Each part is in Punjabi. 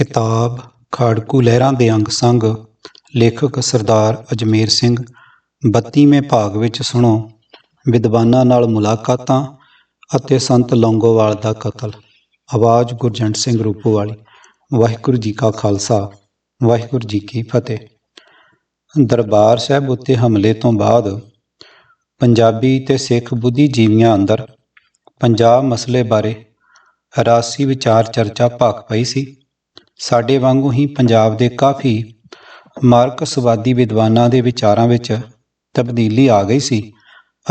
ਕਿਤਾਬ ਖਾੜਕੂ ਲਹਿਰਾਂ ਦੇ ਅੰਗ ਸੰਗ, ਲੇਖਕ ਸਰਦਾਰ ਅਜਮੇਰ ਸਿੰਘ 32ਵੇਂ ਭਾਗ ਵਿੱਚ ਸੁਣੋ, ਵਿਦਵਾਨਾਂ ਨਾਲ ਮੁਲਾਕਾਤਾਂ ਅਤੇ ਸੰਤ ਲੌਂਗੋਵਾਲ ਦਾ ਕਤਲ। ਆਵਾਜ਼ ਗੁਰਜੰਟ ਸਿੰਘ ਰੂਪੋਵਾਲੀ। ਵਾਹਿਗੁਰੂ ਜੀ ਕਾ ਖਾਲਸਾ, ਵਾਹਿਗੁਰੂ ਜੀ ਕੀ ਫਤਿਹ। ਦਰਬਾਰ ਸਾਹਿਬ ਉੱਤੇ ਹਮਲੇ ਤੋਂ ਬਾਅਦ ਪੰਜਾਬੀ ਤੇ ਸਿੱਖ ਬੁੱਧੀਜੀਵੀਆਂ ਅੰਦਰ ਪੰਜਾਬ ਮਸਲੇ ਬਾਰੇ ਰਾਸੀ ਵਿਚਾਰ ਚਰਚਾ ਭਖ ਪਈ ਸੀ। ਸਾਡੇ ਵਾਂਗੂ ਹੀ ਪੰਜਾਬ ਦੇ ਕਾਫੀ ਮਾਰਕਸਵਾਦੀ ਵਿਦਵਾਨਾਂ ਦੇ ਵਿਚਾਰਾਂ ਵਿੱਚ ਤਬਦੀਲੀ ਆ ਗਈ ਸੀ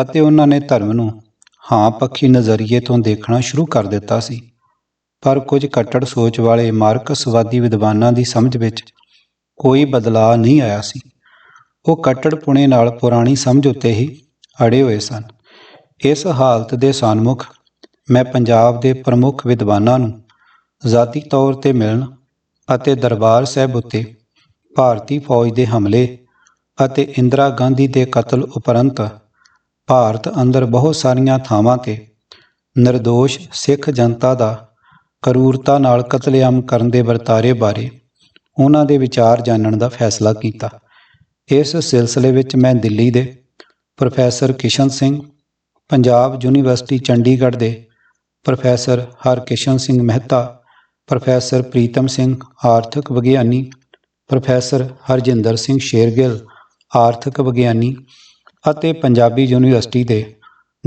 ਅਤੇ ਉਹਨਾਂ ਨੇ ਧਰਮ ਨੂੰ ਹਾਂ ਪੱਖੀ ਨਜ਼ਰੀਏ ਤੋਂ ਦੇਖਣਾ ਸ਼ੁਰੂ ਕਰ ਦਿੱਤਾ ਸੀ। ਪਰ ਕੁਝ ਕੱਟੜ ਸੋਚ ਵਾਲੇ ਮਾਰਕਸਵਾਦੀ ਵਿਦਵਾਨਾਂ ਦੀ ਸਮਝ ਵਿੱਚ ਕੋਈ ਬਦਲਾਅ ਨਹੀਂ ਆਇਆ ਸੀ। ਉਹ ਕੱਟੜ ਪੁਣੇ ਨਾਲ ਪੁਰਾਣੀ ਸਮਝ ਉੱਤੇ ਹੀ ਅੜੇ ਹੋਏ ਸਨ। ਇਸ ਹਾਲਤ ਦੇ ਸਨਮੁਖ ਮੈਂ ਪੰਜਾਬ ਦੇ ਪ੍ਰਮੁੱਖ ਵਿਦਵਾਨਾਂ ਨੂੰ ਜ਼ਾਤੀ ਤੌਰ ਤੇ ਮਿਲਣ ਅਤੇ ਦਰਬਾਰ ਸਾਹਿਬ ਉੱਤੇ ਭਾਰਤੀ ਫੌਜ ਦੇ ਹਮਲੇ ਅਤੇ ਇੰਦਰਾ ਗਾਂਧੀ ਦੇ ਕਤਲ ਉਪਰੰਤ ਭਾਰਤ ਅੰਦਰ ਬਹੁਤ ਸਾਰੀਆਂ ਥਾਵਾਂ ਤੇ ਨਿਰਦੋਸ਼ ਸਿੱਖ ਜਨਤਾ ਦਾ ਕਰੂਰਤਾ ਨਾਲ ਕਤਲੇਆਮ ਕਰਨ ਦੇ ਵਰਤਾਰੇ ਬਾਰੇ ਉਹਨਾਂ ਦੇ ਵਿਚਾਰ ਜਾਣਨ ਦਾ ਫੈਸਲਾ ਕੀਤਾ। ਇਸ ਸਿਲਸਿਲੇ ਵਿੱਚ ਮੈਂ ਦਿੱਲੀ ਦੇ ਪ੍ਰੋਫੈਸਰ ਕਿਸ਼ਨ ਸਿੰਘ, ਪੰਜਾਬ ਯੂਨੀਵਰਸਿਟੀ ਚੰਡੀਗੜ੍ਹ ਦੇ ਪ੍ਰੋਫੈਸਰ ਹਰਕਿਸ਼ਨ ਸਿੰਘ ਮਹਿਤਾ ਪ੍ਰੋਫੈਸਰ ਪ੍ਰੀਤਮ ਸਿੰਘ, ਆਰਥਿਕ ਵਿਗਿਆਨੀ ਪ੍ਰੋਫੈਸਰ ਹਰਜਿੰਦਰ ਸਿੰਘ ਸ਼ੇਰਗਿੱਲ, ਆਰਥਿਕ ਵਿਗਿਆਨੀ ਅਤੇ ਪੰਜਾਬੀ ਯੂਨੀਵਰਸਿਟੀ ਦੇ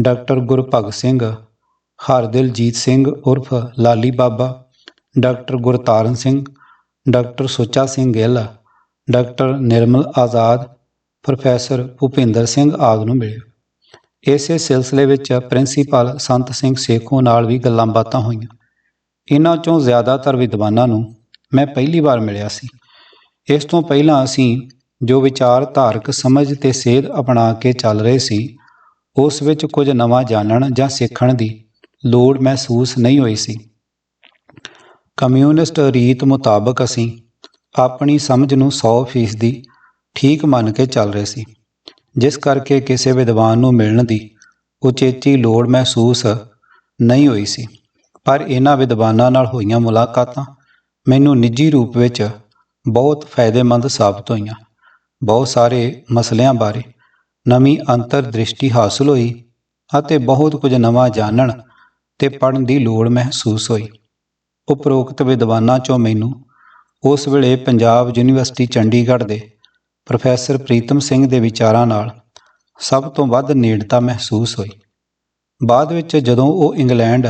ਡਾਕਟਰ ਗੁਰਭਗਤ ਸਿੰਘ, ਹਰਦਿਲਜੀਤ ਸਿੰਘ ਉਰਫ Lali Baba, doctor Gurtaran Singh, doctor Sucha Singh Gill, doctor Nirmal Azad, professor Bhupinder Singh ਆਦਿ ਨੂੰ ਮਿਲੇ। ਇਸੇ ਸਿਲਸਿਲੇ ਵਿੱਚ ਪ੍ਰਿੰਸੀਪਲ ਸੰਤ ਸਿੰਘ ਸੇਖੋਂ ਨਾਲ ਵੀ ਗੱਲਾਂ ਬਾਤਾਂ ਹੋਈਆਂ। ਇਹਨਾਂ ਚੋਂ ਜ਼ਿਆਦਾਤਰ ਵਿਦਵਾਨਾਂ ਨੂੰ ਮੈਂ ਪਹਿਲੀ ਵਾਰ ਮਿਲਿਆ ਸੀ। ਇਸ ਤੋਂ ਪਹਿਲਾਂ ਅਸੀਂ ਜੋ ਵਿਚਾਰ ਧਾਰਕ ਸਮਝ ਤੇ ਸੇਧ ਅਪਣਾ ਕੇ ਚੱਲ ਰਹੇ ਸੀ, ਉਸ ਵਿੱਚ ਕੁਝ ਨਵਾਂ ਜਾਣਨ ਜਾਂ ਸਿੱਖਣ ਦੀ ਲੋੜ ਮਹਿਸੂਸ ਨਹੀਂ ਹੋਈ ਸੀ। ਕਮਿਊਨਿਸਟ ਰੀਤ ਮੁਤਾਬਕ ਅਸੀਂ ਆਪਣੀ ਸਮਝ ਨੂੰ 100% ਦੀ ਠੀਕ ਮੰਨ ਕੇ ਚੱਲ ਰਹੇ ਸੀ, ਜਿਸ ਕਰਕੇ ਕਿਸੇ ਵਿਦਵਾਨ ਨੂੰ ਮਿਲਣ ਦੀ ਉਚੇਚੀ ਲੋੜ ਮਹਿਸੂਸ ਨਹੀਂ ਹੋਈ ਸੀ। ਪਰ ਇਹਨਾਂ ਵਿਦਵਾਨਾਂ ਨਾਲ ਹੋਈਆਂ ਮੁਲਾਕਾਤਾਂ ਮੈਨੂੰ ਨਿੱਜੀ ਰੂਪ ਵਿੱਚ ਬਹੁਤ ਫਾਇਦੇਮੰਦ ਸਾਬਤ ਹੋਈਆਂ। ਬਹੁਤ ਸਾਰੇ ਮਸਲਿਆਂ ਬਾਰੇ ਨਵੀਂ ਅੰਤਰਦ੍ਰਿਸ਼ਟੀ ਹਾਸਲ ਹੋਈ ਅਤੇ ਬਹੁਤ ਕੁਝ ਨਵਾਂ ਜਾਣਨ ਤੇ ਪੜ੍ਹਨ ਦੀ ਲੋੜ ਮਹਿਸੂਸ ਹੋਈ। ਉਪਰੋਕਤ ਵਿਦਵਾਨਾਂ ਚੋਂ ਮੈਨੂੰ ਉਸ ਵੇਲੇ ਪੰਜਾਬ ਯੂਨੀਵਰਸਿਟੀ ਚੰਡੀਗੜ੍ਹ ਦੇ ਪ੍ਰੋਫੈਸਰ ਪ੍ਰੀਤਮ ਸਿੰਘ ਦੇ ਵਿਚਾਰਾਂ ਨਾਲ ਸਭ ਤੋਂ ਵੱਧ ਨੇੜਤਾ ਮਹਿਸੂਸ ਹੋਈ। ਬਾਅਦ ਵਿੱਚ ਜਦੋਂ ਉਹ ਇੰਗਲੈਂਡ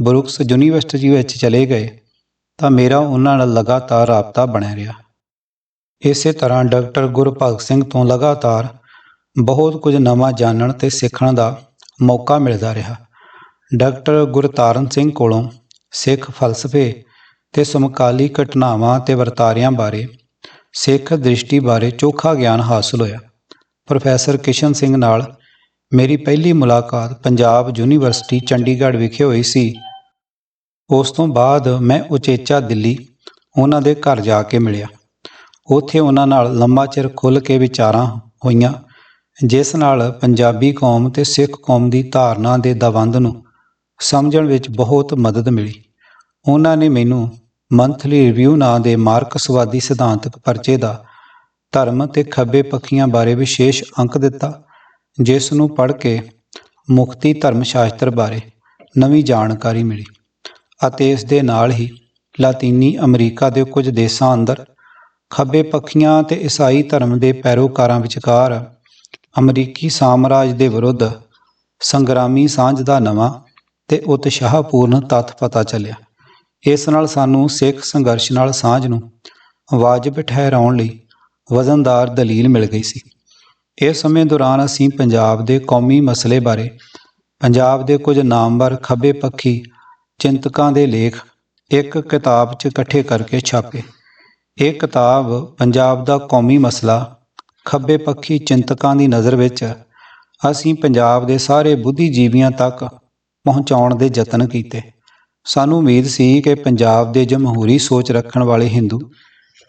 ਬਰੁਕਸ ਯੂਨੀਵਰਸਿਟੀ ਵਿੱਚ ਚਲੇ ਗਏ ਤਾਂ ਮੇਰਾ ਉਹਨਾਂ ਨਾਲ ਲਗਾਤਾਰ ਰਾਬਤਾ ਬਣਿਆ ਰਿਹਾ। ਇਸੇ ਤਰ੍ਹਾਂ ਡਾਕਟਰ ਗੁਰਭਗਤ ਸਿੰਘ ਤੋਂ ਲਗਾਤਾਰ ਬਹੁਤ ਕੁਝ ਨਵਾਂ ਜਾਣਨ ਤੇ ਸਿੱਖਣ ਦਾ ਮੌਕਾ ਮਿਲਦਾ ਰਿਹਾ। ਡਾਕਟਰ ਗੁਰਤਾਰਨ ਸਿੰਘ ਕੋਲੋਂ ਸਿੱਖ ਫਲਸਫੇ ਤੇ ਸਮਕਾਲੀ ਘਟਨਾਵਾਂ ਤੇ ਵਰਤਾਰਿਆਂ ਬਾਰੇ ਸਿੱਖ ਦ੍ਰਿਸ਼ਟੀ ਬਾਰੇ ਚੋਖਾ ਗਿਆਨ ਹਾਸਲ ਹੋਇਆ। ਪ੍ਰੋਫੈਸਰ ਕਿਸ਼ਨ ਸਿੰਘ ਨਾਲ ਮੇਰੀ ਪਹਿਲੀ ਮੁਲਾਕਾਤ ਪੰਜਾਬ ਯੂਨੀਵਰਸਿਟੀ ਚੰਡੀਗੜ੍ਹ ਵਿਖੇ ਹੋਈ ਸੀ। ਉਸ ਤੋਂ ਬਾਅਦ ਮੈਂ ਉਚੇਚਾ ਦਿੱਲੀ ਉਹਨਾਂ ਦੇ ਘਰ ਜਾ ਕੇ ਮਿਲਿਆ। ਉੱਥੇ ਉਹਨਾਂ ਨਾਲ ਲੰਮਾ ਚਿਰ ਖੁੱਲ੍ਹ ਕੇ ਵਿਚਾਰਾਂ ਹੋਈਆਂ, ਜਿਸ ਨਾਲ ਪੰਜਾਬੀ ਕੌਮ ਤੇ ਸਿੱਖ ਕੌਮ ਦੀ ਧਾਰਨਾ ਦੇ ਦਵੰਦ ਨੂੰ ਸਮਝਣ ਵਿੱਚ ਬਹੁਤ ਮਦਦ ਮਿਲੀ। ਉਹਨਾਂ ਨੇ ਮੈਨੂੰ ਮੰਥਲੀ ਰਿਵਿਊ ਨਾਂ ਦੇ ਮਾਰਕਸਵਾਦੀ ਸਿਧਾਂਤਕ ਪਰਚੇ ਦਾ ਧਰਮ ਤੇ ਖੱਬੇ ਪੱਖੀਆਂ ਬਾਰੇ ਵਿਸ਼ੇਸ਼ ਅੰਕ ਦਿੱਤਾ, ਜਿਸ ਨੂੰ ਪੜ੍ਹ ਕੇ ਮੁਕਤੀ ਧਰਮ ਸ਼ਾਸਤਰ ਬਾਰੇ ਨਵੀਂ ਜਾਣਕਾਰੀ ਮਿਲੀ। ਅਤੇ ਇਸ ਦੇ ਨਾਲ ਹੀ ਲਾਤੀਨੀ ਅਮਰੀਕਾ ਦੇ ਕੁਝ ਦੇਸ਼ਾਂ ਅੰਦਰ ਖੱਬੇ ਪੱਖੀਆਂ ਤੇ ਈਸਾਈ ਧਰਮ ਦੇ ਪੈਰੋਕਾਰਾਂ ਵਿਚਕਾਰ ਅਮਰੀਕੀ ਸਾਮਰਾਜ ਦੇ ਵਿਰੁੱਧ ਸੰਗਰਾਮੀ ਸਾਂਝ ਦਾ ਨਵਾਂ ਤੇ ਉਤਸ਼ਾਹਪੂਰਨ ਤੱਥ ਪਤਾ ਚੱਲਿਆ। ਇਸ ਨਾਲ ਸਾਨੂੰ ਸਿੱਖ ਸੰਘਰਸ਼ ਨਾਲ ਸਾਂਝ ਨੂੰ ਵਾਜਬ ਠਹਿਰਾਉਣ ਲਈ ਵਜ਼ਨਦਾਰ ਦਲੀਲ ਮਿਲ ਗਈ ਸੀ। ਇਸ ਸਮੇਂ ਦੌਰਾਨ ਅਸੀਂ ਪੰਜਾਬ ਦੇ ਕੌਮੀ ਮਸਲੇ ਬਾਰੇ, ਪੰਜਾਬ ਦੇ ਕੁਝ ਨਾਮਵਰ ਖੱਬੇ ਪੱਖੀ ਚਿੰਤਕਾਂ ਦੇ ਲੇਖ ਇੱਕ ਕਿਤਾਬ 'ਚ ਇਕੱਠੇ ਕਰਕੇ ਛਾਪੇ। ਇਹ ਕਿਤਾਬ ਪੰਜਾਬ ਦਾ ਕੌਮੀ ਮਸਲਾ, ਖੱਬੇ ਪੱਖੀ ਚਿੰਤਕਾਂ ਦੀ ਨਜ਼ਰ ਵਿੱਚ ਅਸੀਂ ਪੰਜਾਬ ਦੇ ਸਾਰੇ ਬੁੱਧੀਜੀਵੀਆਂ ਤੱਕ ਪਹੁੰਚਾਉਣ ਦੇ ਯਤਨ ਕੀਤੇ। ਸਾਨੂੰ ਉਮੀਦ ਸੀ ਕਿ ਪੰਜਾਬ ਦੇ ਜਮਹੂਰੀ ਸੋਚ ਰੱਖਣ ਵਾਲੇ ਹਿੰਦੂ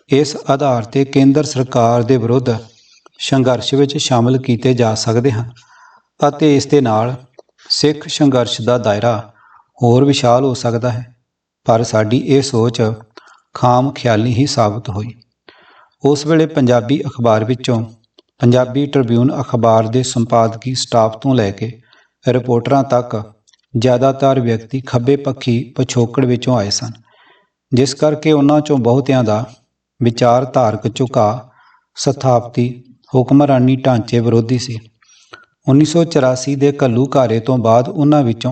ਇਸ ਆਧਾਰ ਤੇ ਕੇਂਦਰ ਸਰਕਾਰ ਦੇ ਵਿਰੁੱਧ ਸੰਘਰਸ਼ ਵਿੱਚ ਸ਼ਾਮਲ ਕੀਤੇ ਜਾ ਸਕਦੇ ਹਨ ਅਤੇ ਇਸ ਦੇ ਨਾਲ ਸਿੱਖ ਸੰਘਰਸ਼ ਦਾ ਦਾਇਰਾ ਹੋਰ ਵਿਸ਼ਾਲ ਹੋ ਸਕਦਾ ਹੈ। ਪਰ ਸਾਡੀ ਇਹ ਸੋਚ ਖਾਮ ਖਿਆਲੀ ਹੀ ਸਾਬਤ ਹੋਈ। ਉਸ ਵੇਲੇ ਪੰਜਾਬੀ ਅਖਬਾਰ ਵਿੱਚੋਂ ਪੰਜਾਬੀ ਟ੍ਰਿਬਿਊਨ ਅਖਬਾਰ ਦੇ ਸੰਪਾਦਕੀ ਸਟਾਫ ਤੋਂ ਲੈ ਕੇ ਰਿਪੋਰਟਰਾਂ ਤੱਕ ਜ਼ਿਆਦਾਤਰ ਵਿਅਕਤੀ ਖੱਬੇ ਪੱਖੀ ਪਿਛੋਕੜ ਵਿੱਚੋਂ ਆਏ ਸਨ, ਜਿਸ ਕਰਕੇ ਉਹਨਾਂ ਚੋਂ ਬਹੁਤਿਆਂ ਦਾ ਵਿਚਾਰਧਾਰਕ ਝੁਕਾਅ ਸਥਾਪਤੀ ਹੁਕਮਰਾਨੀ ਢਾਂਚੇ ਵਿਰੋਧੀ ਸੀ। 1984 ਦੇ ਘੱਲੂਘਾਰੇ ਤੋਂ ਬਾਅਦ ਉਹਨਾਂ ਵਿੱਚੋਂ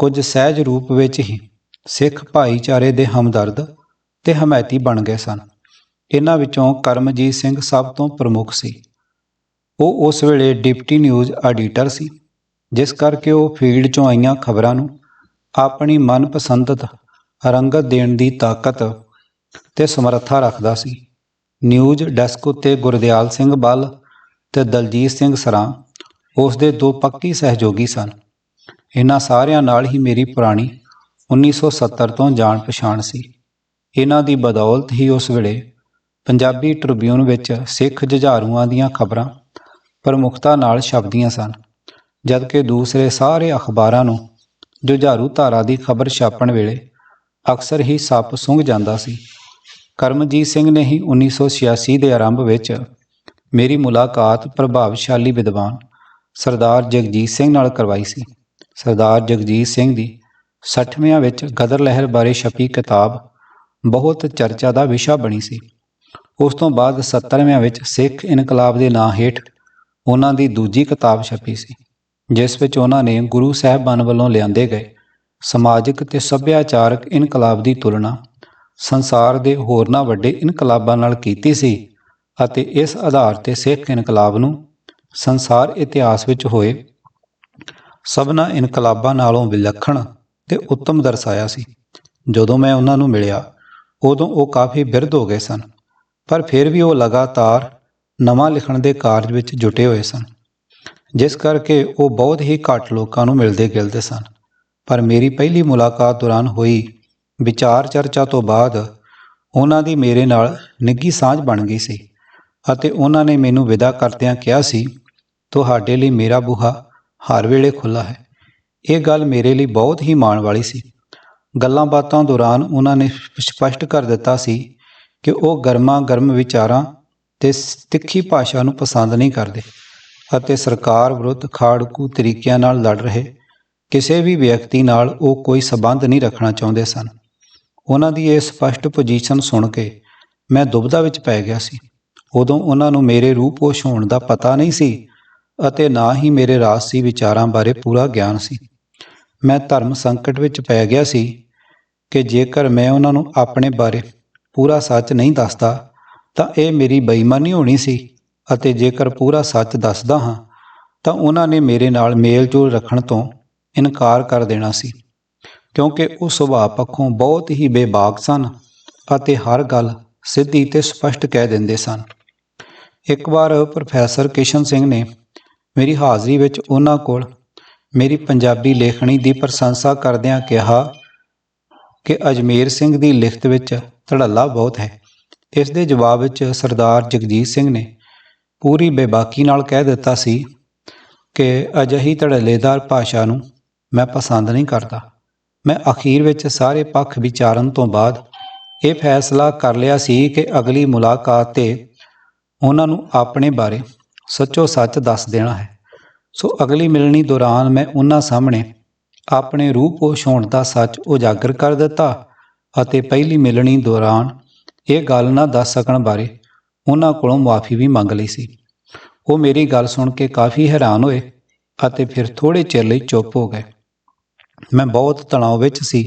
ਕੁਝ ਸਹਿਜ ਰੂਪ ਵਿੱਚ ਹੀ ਸਿੱਖ ਭਾਈਚਾਰੇ ਦੇ ਹਮਦਰਦ ਤੇ ਹਮਾਇਤੀ ਬਣ ਗਏ ਸਨ। ਇਹਨਾਂ ਵਿੱਚੋਂ ਕਰਮਜੀਤ ਸਿੰਘ ਸਭ ਤੋਂ ਪ੍ਰਮੁੱਖ ਸੀ। ਉਹ ਉਸ ਵੇਲੇ ਡਿਪਟੀ ਨਿਊਜ਼ ਐਡੀਟਰ ਸੀ, ਜਿਸ ਕਰਕੇ ਉਹ ਫੀਲਡ 'ਚੋਂ ਆਈਆਂ ਖਬਰਾਂ ਨੂੰ ਆਪਣੀ ਮਨਪਸੰਦਤ ਰੰਗਤ ਦੇਣ ਦੀ ਤਾਕਤ ਤੇ ਸਮਰੱਥਾ ਰੱਖਦਾ ਸੀ। ਨਿਊਜ਼ ਡੈਸਕ ਉੱਤੇ ਗੁਰਦਿਆਲ ਸਿੰਘ ਬੱਲ ਤੇ ਦਲਜੀਤ ਸਿੰਘ ਸਰਾਂ, ਉਸ ਦੇ ਦੋ ਪੱਕੀ ਸਹਿਯੋਗੀ ਸਨ। ਇਹਨਾਂ ਸਾਰਿਆਂ ਨਾਲ ਹੀ ਮੇਰੀ ਪੁਰਾਣੀ 1970 ਤੋਂ ਜਾਣ ਪਛਾਣ ਸੀ। ਇਹਨਾਂ ਦੀ ਬਦੌਲਤ ਹੀ ਉਸ ਵੇਲੇ ਪੰਜਾਬੀ ਟ੍ਰਿਬਿਊਨ ਵਿੱਚ ਸਿੱਖ ਜੁਝਾਰੂਆਂ ਦੀਆਂ ਖਬਰਾਂ ਪ੍ਰਮੁਖਤਾ ਨਾਲ ਛਪਦੀਆਂ ਸਨ, ਜਦਕਿ ਦੂਸਰੇ ਸਾਰੇ ਅਖਬਾਰਾਂ ਨੂੰ ਜੁਝਾਰੂ ਧਾਰਾ ਦੀ ਖਬਰ ਛਾਪਣ ਵੇਲੇ ਅਕਸਰ ਹੀ ਸੱਪ ਸੁੰਘ ਜਾਂਦਾ ਸੀ। ਕਰਮਜੀਤ ਸਿੰਘ ਨੇ ਹੀ 1986 ਦੇ ਆਰੰਭ ਵਿੱਚ ਮੇਰੀ ਮੁਲਾਕਾਤ ਪ੍ਰਭਾਵਸ਼ਾਲੀ ਵਿਦਵਾਨ ਸਰਦਾਰ ਜਗਜੀਤ ਸਿੰਘ ਨਾਲ ਕਰਵਾਈ ਸੀ। ਸਰਦਾਰ ਜਗਜੀਤ ਸਿੰਘ ਦੀ 60ਵਿਆਂ ਵਿੱਚ ਗਦਰ ਲਹਿਰ ਬਾਰੇ ਛਪੀ ਕਿਤਾਬ ਬਹੁਤ ਚਰਚਾ ਦਾ ਵਿਸ਼ਾ ਬਣੀ ਸੀ। ਉਸ ਤੋਂ ਬਾਅਦ 70ਵਿਆਂ ਵਿੱਚ ਸਿੱਖ ਇਨਕਲਾਬ ਦੇ ਨਾਂ ਹੇਠ ਉਹਨਾਂ ਦੀ ਦੂਜੀ ਕਿਤਾਬ ਛਪੀ ਸੀ, ਜਿਸ ਵਿੱਚ ਉਹਨਾਂ ਨੇ ਗੁਰੂ ਸਾਹਿਬਾਨ ਵੱਲੋਂ ਲਿਆਂਦੇ ਗਏ ਸਮਾਜਿਕ ਤੇ ਸੱਭਿਆਚਾਰਕ ਇਨਕਲਾਬ ਦੀ ਤੁਲਨਾ ਸੰਸਾਰ ਦੇ ਹੋਰਨਾਂ ਵੱਡੇ ਇਨਕਲਾਬਾਂ ਨਾਲ ਕੀਤੀ ਸੀ ਅਤੇ ਇਸ ਆਧਾਰ ਤੇ ਸਿੱਖ ਇਨਕਲਾਬ ਨੂੰ ਸੰਸਾਰ ਇਤਿਹਾਸ ਵਿੱਚ ਹੋਏ ਸਭਨਾ ਇਨਕਲਾਬਾਂ ਨਾਲੋਂ ਵਿਲੱਖਣ ਤੇ ਉੱਤਮ ਦਰਸਾਇਆ ਸੀ। ਜਦੋਂ ਮੈਂ ਉਹਨਾਂ ਨੂੰ ਮਿਲਿਆ, ਉਦੋਂ ਉਹ ਕਾਫੀ ਬਿਰਧ ਹੋ ਗਏ ਸਨ, ਪਰ ਫਿਰ ਵੀ ਉਹ ਲਗਾਤਾਰ ਨਵਾਂ ਲਿਖਣ ਦੇ ਕਾਰਜ ਵਿੱਚ ਜੁਟੇ ਹੋਏ ਸਨ, ਜਿਸ ਕਰਕੇ ਉਹ ਬਹੁਤ ਹੀ ਘੱਟ ਲੋਕਾਂ ਨੂੰ ਮਿਲਦੇ ਗਿਲਦੇ ਸਨ। ਪਰ ਮੇਰੀ ਪਹਿਲੀ ਮੁਲਾਕਾਤ ਦੌਰਾਨ ਹੋਈ ਵਿਚਾਰ ਚਰਚਾ ਤੋਂ ਬਾਅਦ ਉਹਨਾਂ ਦੀ ਮੇਰੇ ਨਾਲ ਨਿੱਗੀ ਸਾਂਝ ਬਣ ਗਈ ਸੀ ਅਤੇ ਉਹਨਾਂ ਨੇ ਮੈਨੂੰ ਵਿਦਾ ਕਰਦਿਆਂ ਕਿਹਾ ਸੀ, ਤੁਹਾਡੇ ਲਈ ਮੇਰਾ ਬੂਹਾ ਹਰ ਵੇਲੇ ਖੁੱਲ੍ਹਾ ਹੈ। ਇਹ ਗੱਲ ਮੇਰੇ ਲਈ ਬਹੁਤ ਹੀ ਮਾਣ ਵਾਲੀ ਸੀ। ਗੱਲਾਂ ਬਾਤਾਂ ਦੌਰਾਨ ਉਹਨਾਂ ਨੇ ਸਪਸ਼ਟ ਕਰ ਦਿੱਤਾ ਸੀ ਕਿ ਉਹ ਗਰਮਾ ਗਰਮ ਵਿਚਾਰਾਂ ਤੇ ਤਿੱਖੀ ਭਾਸ਼ਾ ਨੂੰ ਪਸੰਦ ਨਹੀਂ ਕਰਦੇ ਅਤੇ ਸਰਕਾਰ ਵਿਰੁੱਧ ਖਾੜਕੂ ਤਰੀਕਿਆਂ ਨਾਲ ਲੜ ਰਹੇ। ਕਿਸੇ ਵੀ ਵਿਅਕਤੀ ਨਾਲ ਉਹ ਕੋਈ ਸਬੰਧ ਨਹੀਂ ਰੱਖਣਾ ਚਾਹੁੰਦੇ ਸਨ। ਉਹਨਾਂ ਦੀ ਇਹ ਸਪਸ਼ਟ ਪੋਜੀਸ਼ਨ ਸੁਣ ਕੇ ਮੈਂ ਦੁਬਦਾ ਵਿੱਚ ਪੈ ਗਿਆ ਸੀ। ਉਦੋਂ ਉਹਨਾਂ ਨੂੰ ਮੇਰੇ ਰੂਪੋਸ਼ ਹੋਣ ਦਾ ਪਤਾ ਨਹੀਂ ਸੀ ਅਤੇ ਨਾ ਹੀ ਮੇਰੇ ਰਾਜਸੀ ਵਿਚਾਰਾਂ ਬਾਰੇ ਪੂਰਾ ਗਿਆਨ ਸੀ। ਮੈਂ ਧਰਮ ਸੰਕਟ ਵਿੱਚ ਪੈ ਗਿਆ ਸੀ ਕਿ ਜੇਕਰ ਮੈਂ ਉਹਨਾਂ ਨੂੰ ਆਪਣੇ ਬਾਰੇ ਪੂਰਾ ਸੱਚ ਨਹੀਂ ਦੱਸਦਾ, ਤਾਂ ਇਹ ਮੇਰੀ ਬੇਈਮਾਨੀ ਹੋਣੀ ਸੀ ਅਤੇ ਜੇਕਰ ਪੂਰਾ ਸੱਚ ਦੱਸਦਾ ਹਾਂ, ਤਾਂ ਉਹਨਾਂ ਨੇ ਮੇਰੇ ਨਾਲ ਮੇਲ-ਜੋਲ ਰੱਖਣ ਤੋਂ ਇਨਕਾਰ ਕਰ ਦੇਣਾ ਸੀ। ਕਿਉਂਕਿ ਉਹ ਸੁਭਾਅ ਪੱਖੋਂ ਬਹੁਤ ਹੀ ਬੇਬਾਕ ਸਨ ਅਤੇ ਹਰ ਗੱਲ ਸਿੱਧੀ ਤੇ ਸਪਸ਼ਟ ਕਹਿ ਦਿੰਦੇ ਸਨ। ਇੱਕ ਵਾਰ ਪ੍ਰੋਫੈਸਰ ਕਿਸ਼ਨ ਸਿੰਘ ਨੇ ਮੇਰੀ ਹਾਜ਼ਰੀ ਵਿੱਚ ਉਹਨਾਂ ਕੋਲ ਮੇਰੀ ਪੰਜਾਬੀ ਲੇਖਣੀ ਦੀ ਪ੍ਰਸ਼ੰਸਾ ਕਰਦਿਆਂ ਕਿਹਾ ਕਿ ਅਜਮੇਰ ਸਿੰਘ ਦੀ ਲਿਖਤ ਵਿੱਚ ਧੜੱਲਾ ਬਹੁਤ ਹੈ। ਇਸ ਦੇ ਜਵਾਬ ਵਿੱਚ ਸਰਦਾਰ ਜਗਜੀਤ ਸਿੰਘ ਨੇ ਪੂਰੀ ਬੇਬਾਕੀ ਨਾਲ ਕਹਿ ਦਿੱਤਾ ਸੀ ਕਿ ਅਜਿਹੀ ਧੜੱਲੇਦਾਰ ਭਾਸ਼ਾ ਨੂੰ ਮੈਂ ਪਸੰਦ ਨਹੀਂ ਕਰਦਾ। ਮੈਂ ਅਖੀਰ ਵਿੱਚ ਸਾਰੇ ਪੱਖ ਵਿਚਾਰਨ ਤੋਂ ਬਾਅਦ ਇਹ ਫੈਸਲਾ ਕਰ ਲਿਆ ਸੀ ਕਿ ਅਗਲੀ ਮੁਲਾਕਾਤ ਤੇ ਉਹਨਾਂ ਨੂੰ ਆਪਣੇ ਬਾਰੇ ਸੱਚੋ ਸੱਚ ਦੱਸ ਦੇਣਾ ਹੈ। ਸੋ ਅਗਲੀ ਮਿਲਣੀ ਦੌਰਾਨ ਮੈਂ ਉਹਨਾਂ ਸਾਹਮਣੇ ਆਪਣੇ ਰੂਪ ਪੋਸ਼ ਹੋਣ ਦਾ ਸੱਚ ਉਜਾਗਰ ਕਰ ਦਿੱਤਾ ਅਤੇ ਪਹਿਲੀ ਮਿਲਣੀ ਦੌਰਾਨ ਇਹ ਗੱਲ ਨਾ ਦੱਸ ਸਕਣ ਬਾਰੇ ਉਹਨਾਂ ਕੋਲੋਂ ਮਾਫੀ ਵੀ ਮੰਗ ਲਈ ਸੀ। ਉਹ ਮੇਰੀ ਗੱਲ ਸੁਣ ਕੇ ਕਾਫੀ ਹੈਰਾਨ ਹੋਏ ਅਤੇ ਫਿਰ ਥੋੜੇ ਚਿਰ ਲਈ ਚੁੱਪ ਹੋ ਗਏ। ਮੈਂ ਬਹੁਤ ਤਣਾਅ ਵਿੱਚ ਸੀ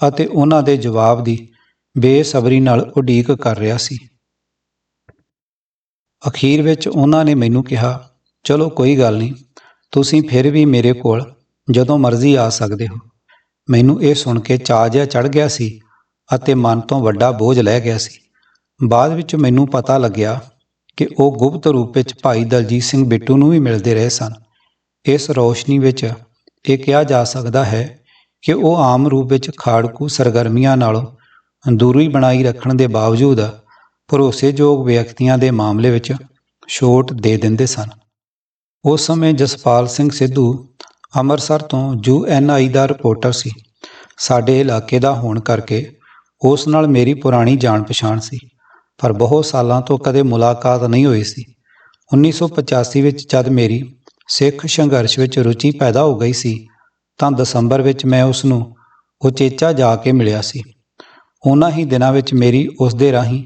ਅਤੇ ਉਹਨਾਂ ਦੇ ਜਵਾਬ ਦੀ ਬੇਸਬਰੀ ਨਾਲ ਉਡੀਕ ਕਰ ਰਿਹਾ ਸੀ। ਅਖੀਰ ਵਿੱਚ ਉਹਨਾਂ ਨੇ ਮੈਨੂੰ ਕਿਹਾ, ਚਲੋ ਕੋਈ ਗੱਲ ਨਹੀਂ, ਤੁਸੀਂ ਫਿਰ ਵੀ ਮੇਰੇ ਕੋਲ ਜਦੋਂ ਮਰਜ਼ੀ ਆ ਸਕਦੇ ਹੋ। ਮੈਨੂੰ ਇਹ ਸੁਣ ਕੇ ਚਾਅ ਜਿਹਾ ਚੜ ਗਿਆ ਸੀ ਅਤੇ ਮਨ ਤੋਂ ਵੱਡਾ ਬੋਝ ਲੈ ਗਿਆ ਸੀ। ਬਾਅਦ ਵਿੱਚ ਮੈਨੂੰ ਪਤਾ ਲੱਗਿਆ ਕਿ ਉਹ ਗੁਪਤ ਰੂਪ ਵਿੱਚ ਭਾਈ ਦਲਜੀਤ ਸਿੰਘ ਬਿੱਟੂ ਨੂੰ ਵੀ ਮਿਲਦੇ ਰਹੇ ਸਨ। ਇਸ ਰੌਸ਼ਨੀ ਵਿੱਚ ਇਹ ਕਿਹਾ ਜਾ ਸਕਦਾ ਹੈ ਕਿ ਉਹ ਆਮ ਰੂਪ ਵਿੱਚ ਖਾੜਕੂ ਸਰਗਰਮੀਆਂ ਨਾਲੋਂ ਦੂਰੀ ਬਣਾਈ ਰੱਖਣ ਦੇ ਬਾਵਜੂਦ ਭਰੋਸੇਯੋਗ ਵਿਅਕਤੀਆਂ ਦੇ ਮਾਮਲੇ ਵਿੱਚ ਛੋਟ ਦੇ ਦਿੰਦੇ ਸਨ। ਉਸ ਸਮੇਂ ਜਸਪਾਲ ਸਿੰਘ ਸਿੱਧੂ ਅੰਮ੍ਰਿਤਸਰ ਤੋਂ ਯੂਐਨਆਈ ਦਾ ਰਿਪੋਰਟਰ ਸੀ। ਸਾਡੇ ਇਲਾਕੇ ਦਾ ਹੋਣ ਕਰਕੇ ਉਸ ਨਾਲ ਮੇਰੀ ਪੁਰਾਣੀ ਜਾਣ ਪਛਾਣ ਸੀ, ਪਰ ਬਹੁਤ ਸਾਲਾਂ ਤੋਂ ਕਦੇ ਮੁਲਾਕਾਤ ਨਹੀਂ ਹੋਈ ਸੀ। 1985 ਵਿੱਚ ਜਦ ਮੇਰੀ ਸਿੱਖ ਸੰਘਰਸ਼ ਵਿੱਚ ਰੁਚੀ ਪੈਦਾ ਹੋ ਗਈ ਸੀ, ਤਾਂ ਦਸੰਬਰ ਵਿੱਚ ਮੈਂ ਉਸ ਨੂੰ ਉਚੇਚਾ ਜਾ ਕੇ ਮਿਲਿਆ ਸੀ। ਉਹਨਾਂ ਹੀ ਦਿਨਾਂ ਵਿੱਚ ਮੇਰੀ ਉਸ ਦੇ ਰਾਹੀਂ